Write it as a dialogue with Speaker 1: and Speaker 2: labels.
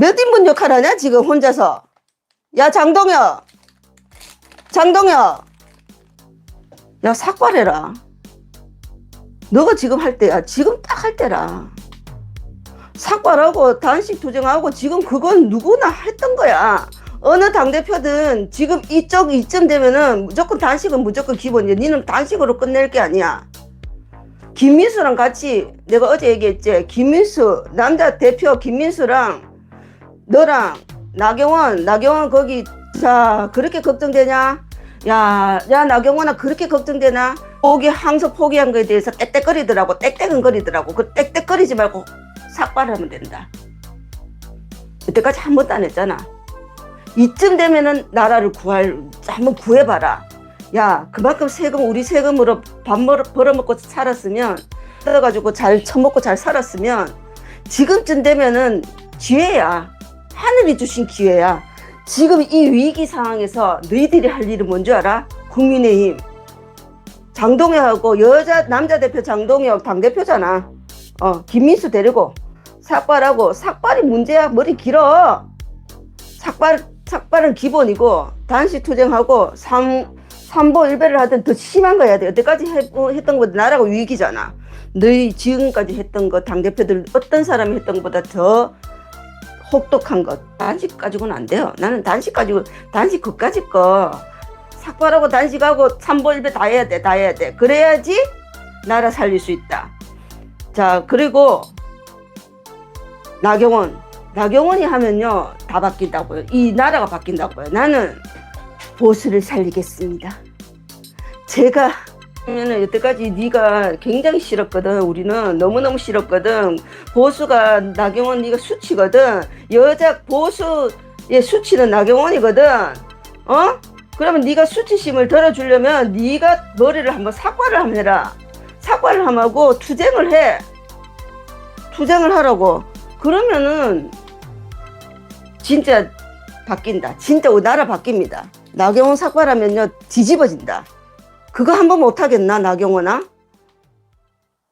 Speaker 1: 몇 인분 역할 하냐 지금 혼자서? 야 장동혁! 장동혁! 야 삭발해라. 너가 지금 할 때야. 지금 딱 할 때라. 삭발하고 단식 투쟁하고 지금 그건 누구나 했던 거야. 어느 당대표든 지금 이쪽 이쯤 되면은 무조건 단식은 무조건 기본이야 니는 단식으로 끝낼 게 아니야. 김민수랑 같이 내가 어제 얘기했지. 김민수 남자 대표 김민수랑 너랑 나경원 나경원 거기 자 그렇게 걱정되냐? 야, 야 나경원아 그렇게 걱정되나? 포기 항소 포기한 거에 대해서 땡땡거리더라고 땡땡거리더라고. 그 땡땡거리지 말고 삭발하면 된다. 그때까지 한 번도 안 했잖아. 이쯤 되면은 나라를 구할 한번 구해봐라. 야 그만큼 세금 우리 세금으로 밥 벌어, 벌어먹고 살았으면 뜯어가지고 잘 처먹고 잘 살았으면 지금쯤 되면은 기회야 하늘이 주신 기회야 지금 이 위기 상황에서 너희들이 할 일은 뭔지 알아? 국민의힘 장동혁하고 여자 남자 대표 장동혁 당 대표잖아 어 김민수 데리고 삭발하고 삭발이 문제야 머리 길어 삭발 삭발은 기본이고 단식 투쟁하고 삼 삼보 일배를 하든 더 심한 거 해야 돼. 여태까지 해, 어, 했던 것보다 나라가 위기잖아. 너희 지금까지 했던 거 당대표들 어떤 사람이 했던 것보다 더 혹독한 것. 단식 가지고는 안 돼요. 나는 단식 가지고 단식 그까지 거 삭발하고 단식하고 삼보 일배 다 해야 돼. 다 해야 돼. 그래야지 나라 살릴 수 있다. 자 그리고 나경원 나경원이 하면요 다 바뀐다고요. 이 나라가 바뀐다고요. 나는 보수를 살리겠습니다. 제가 하면은 여태까지 네가 굉장히 싫었거든. 우리는 너무너무 싫었거든. 보수가 나경원 네가 수치거든. 여자 보수의 수치는 나경원이거든. 어? 그러면 네가 수치심을 덜어주려면 네가 머리를 한번 삭발을 한번 해라. 삭발을 하고 투쟁을 해. 투쟁을 하라고. 그러면은 진짜 바뀐다. 진짜 나라 바뀝니다. 나경원 삭발하면요 뒤집어진다. 그거 한 번 못하겠나 나경원아?